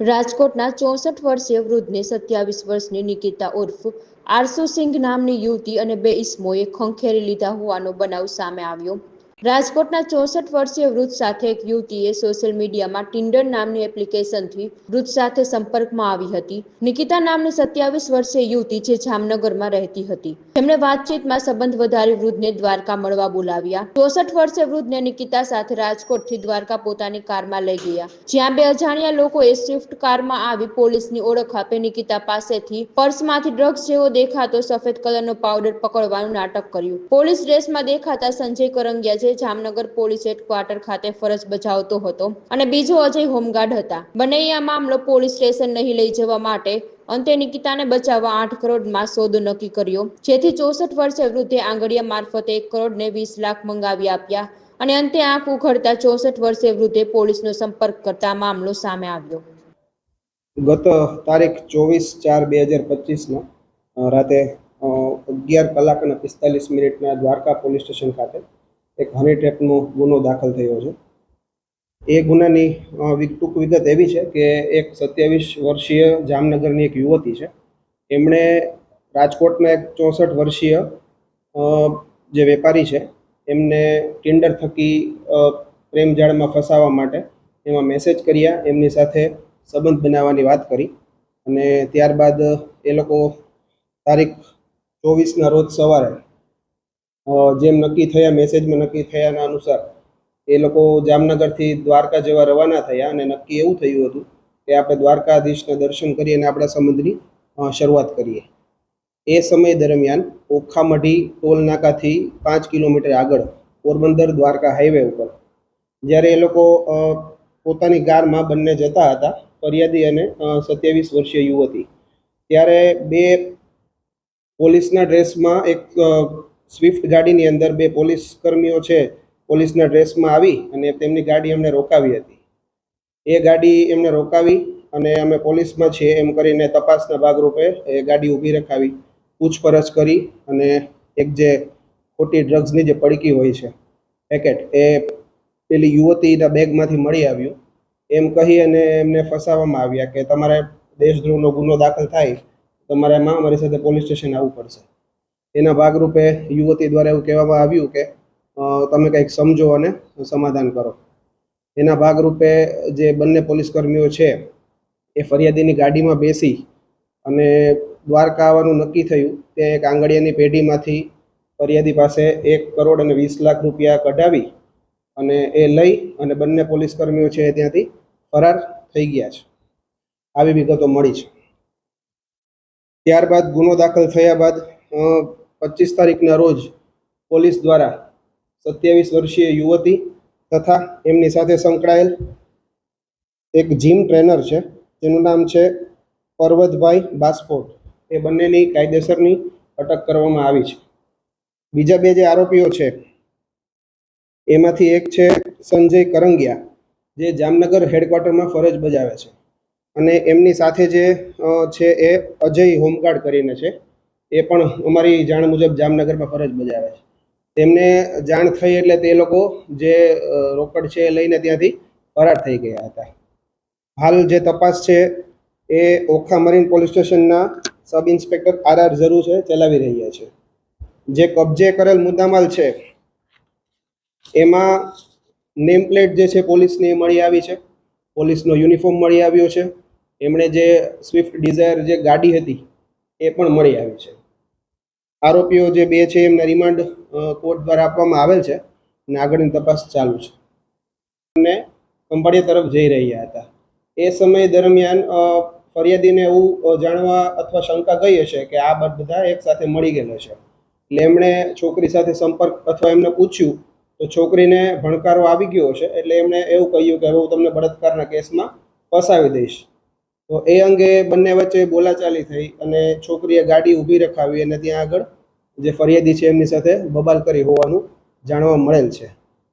રાજકોટના ચોસઠ વર્ષીય વૃદ્ધને સત્યાવીસ વર્ષની નિકિતા ઉર્ફ આરસુ સિંઘ નામની યુવતી અને બે ઈસમોએ ખંખેરી લીધા હોવાનો બનાવ સામે આવ્યો. રાજકોટના ચોસઠ વર્ષીય વૃદ્ધ સાથે એક યુવતીએ સોશિયલ મીડિયામાં ટિન્ડર નામની એપ્લિકેશનથી વૃદ્ધ સાથે સંપર્કમાં આવી હતી. નિકિતા નામની સત્યાવીસ વર્ષીય યુવતી જે જામનગરમાં રહેતી હતી. તેમણે વાતચીતમાં સંબંધ વધારી વૃદ્ધને દ્વારકા મળવા બોલાવ્યા. ચોસઠ વર્ષે વૃદ્ધને નિકિતા સાથે રાજકોટથી દ્વારકા પોતાની કારમાં લઈ ગયા. જ્યાં બે અજાણ્યા લોકોએ સ્વિફ્ટ કારમાં આવી પોલીસની ઓળખ આપે નિકિતા પાસેથી પર્સમાંથી ડ્રગ્સ જેવો દેખાતો સફેદ કલરનો પાવડર પકડવાનું નાટક કર્યું. પોલીસ ડ્રેસમાં દેખાતા સંજય કરંગિયા જે જામનગર પોલીસ હેડક્વાર્ટર ખાતે ફરજ બજાવતો હતો અને બીજો અજય હોમગાર્ડ હતા. બંનેએ આ મામલો પોલીસ સ્ટેશન નહીં લઈ જવા માટે અંતે નિકિતાને બચાવવા આઠ કરોડમાં સોદો નક્કી કર્યો. જેથી ચોસઠ વર્ષે વૃદ્ધે આંગળીયા મારફતે એક કરોડને વીસ લાખ મંગાવી આપ્યા અને અંતે આંખ ઉઘડતા ચોસઠ વર્ષે વૃદ્ધે પોલીસનો સંપર્ક કરતા મામલો સામે આવ્યો. ગત તારીખ ચોવીસ ચાર બે હજાર પચીસમાં રાતે અગિયાર કલાક અને પિસ્તાલીસ મિનિટના દ્વારકા પોલીસ સ્ટેશન ખાતે એક હની ટ્રેપનો ગુનો દાખલ થયો છે. એ ગુનાની ટૂંક વિગત એવી છે કે એક સત્યાવીસ વર્ષીય જામનગરની એક યુવતી છે. એમણે રાજકોટના એક ચોસઠ વર્ષીય જે વેપારી છે, એમને ટિન્ડર થકી પ્રેમજાળમાં ફસાવા માટે એમાં મેસેજ કર્યા, એમની સાથે સંબંધ બનાવવાની વાત કરી અને ત્યારબાદ એ લોકો તારીખ ચોવીસના રોજ સવારે જેમ નક્કી થયા મેસેજમાં નક્કી થયાના અનુસાર એ લોકો જામનગરથી દ્વારકા જેવા રવાના થયા અને નક્કી એવું થયું હતું કે આપણે દ્વારકાધીશના દર્શન કરીએ અને આપણા સંબંધની શરૂઆત કરીએ. એ સમય દરમિયાન ઓખામઢી ટોલ નાકાથી પાંચ કિલોમીટર આગળ પોરબંદર દ્વારકા હાઈવે ઉપર જ્યારે એ લોકો પોતાની કારમાં બંને જતા હતા, ફરિયાદી અને સત્યાવીસ વર્ષીય યુવતી. ત્યારે બે પોલીસના ડ્રેસમાં એક સ્વિફ્ટ ગાડીની અંદર બે પોલીસ કર્મીઓ છે, પોલીસના ડ્રેસમાં આવી અને તેમની ગાડી અમને રોકાવી હતી. એ ગાડી એમને રોકાવી અને અમે પોલીસમાં છીએ એમ કરીને તપાસના ભાગરૂપે એ ગાડી ઊભી રખાવી, પૂછપરછ કરી અને એક જે ખોટી ડ્રગ્સની જે પડકી હોય છે, પેકેટ એ પેલી યુવતીના બેગમાંથી મળી આવ્યું. એમ કહી અને એમને ફસાવવામાં આવ્યા કે તમારે દેશદ્રોહનો ગુનો દાખલ થાય, તમારે મા અમારી સાથે પોલીસ સ્ટેશન આવવું પડશે. એના ભાગરૂપે યુવતી દ્વારા એવું કહેવામાં આવ્યું કે તમે કંઈક સમજો અને સમાધાન કરો. એના ભાગરૂપે જે બંને પોલીસ કર્મીઓ છે, એ ફરિયાદીની ગાડીમાં બેસી અને દ્વારકા આવવાનું નક્કી થયું, તે એક આંગળીયાની પેઢીમાંથી ફરિયાદી પાસે એક કરોડ અને વીસ લાખ રૂપિયા કઢાવી અને એ લઈ અને બંને પોલીસ કર્મીઓ છે ત્યાંથી ફરાર થઈ ગયા છે. આવી વિગતો મળી છે. ત્યારબાદ ગુનો દાખલ થયા બાદ પચીસ તારીખના રોજ પોલીસ દ્વારા સત્યાવીસ વર્ષીય યુવતી તથા એમની સાથે સંકળાયેલ એક જીમ ટ્રેનર છે, જેનું નામ છે પર્વતભાઈ બાસ્પોટ એ બંનેની કાયદેસરની અટક કરવામાં આવી છે. બીજા બે જે આરોપીઓ છે, એમાંથી એક છે સંજય કરંગિયા, જે જામનગર હેડક્વાર્ટરમાં ફરજ બજાવે છે. અને એમની સાથે જે છે એ અજય હોમગાર્ડ કરીને છે. એ પણ અમારી જાણ મુજબ જામનગરમાં ફરજ બજાવે છે. તેમને જાણ થઈ એટલે તે લોકો જે રોકડ છે એ લઈને ત્યાંથી ફરાર થઈ ગયા હતા. હાલ જે તપાસ છે એ ઓખા મરીન પોલીસ સ્ટેશનના સબ ઇન્સ્પેક્ટર આર આર જરૂર છે, ચલાવી રહ્યા છે. જે કબજે કરેલ મુદ્દામાલ છે, એમાં નેમ પ્લેટ જે છે પોલીસની મળી આવી છે. પોલીસનો યુનિફોર્મ મળી આવ્યો છે. એમણે જે સ્વિફ્ટ ડિઝાયર જે ગાડી હતી એ પણ મળી આવી છે. આરોપીઓ જે બે છે એમને રિમાન્ડ કોર્ટ દ્વારા આપવામાં આવેલ છે અને આગળની તપાસ ચાલુ છે. અને ખંભાળિયા તરફ જઈ રહ્યા હતા. એ સમય દરમિયાન ફરિયાદીને એવું જાણવા અથવા શંકા ગઈ હશે કે આ બધા એકસાથે મળી ગયેલા છે. એટલે એમણે છોકરી સાથે સંપર્ક અથવા એમને પૂછ્યું તો છોકરીને ભણકારો આવી ગયો છે એટલે એમણે એવું કહ્યું કે હવે હું તમને બળાત્કારના કેસમાં ફસાવી દઈશ. તો એ અંગે બંને વચ્ચે બોલાચાલી થઈ અને છોકરીએ ગાડી ઊભી રખાવી અને ત્યાં આગળ જે ફરિયાદી છે એમની સાથે બબાલ કરી હોવાનું જાણવા મળેલ છે.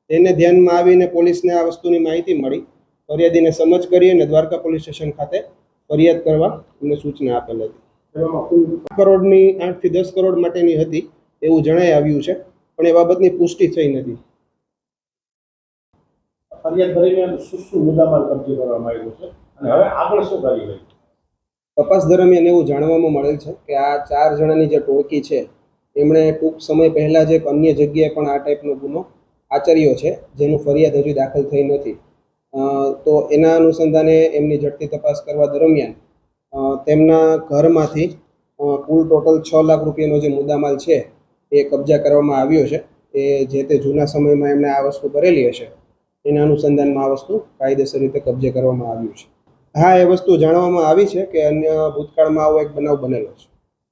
તેને ધ્યાનમાં આવીને પોલીસને આ વસ્તુની માહિતી મળી. ફરિયાદીને સમજ કરી અને દ્વારકા પોલીસ સ્ટેશન ખાતે ફરિયાદ કરવા એમને સૂચના આપેલ હતી. કરોડની આઠથી દસ કરોડ માટેની હતી એવું જણાઈ આવ્યું છે, પણ એ બાબતની પુષ્ટિ થઈ નથી. ફરિયાદ દરમિયાન શું શું મુદ્દામાલ કબજે કરવામાં આવ્યો છે? અને હવે આગળ શું કરી રહી તપાસ દરમિયાન એવું જાણવામાં મળેલ છે કે આ ચાર જણાની જે ટોળકી છે, એમણે ટૂંક સમય પહેલાં જ એક અન્ય જગ્યાએ પણ આ ટાઈપનો ગુનો આચર્યો છે, જેનું ફરિયાદ હજુ દાખલ થઈ નથી. તો એના અનુસંધાને એમની ઝડપી તપાસ કરવા દરમિયાન તેમના ઘરમાંથી કુલ ટોટલ છ લાખ રૂપિયાનો જે મુદ્દામાલ છે, એ કબજા કરવામાં આવ્યો છે. એ જે તે જૂના સમયમાં એમણે આ વસ્તુ કરેલી હશે, એના અનુસંધાનમાં આ વસ્તુ કાયદેસર રીતે કબજે કરવામાં આવ્યું છે. હા એ વસ્તુ જાણવામાં આવી છે કે અન્ય ભૂતકાળમાં આવો એક બનાવ બનેલો છે.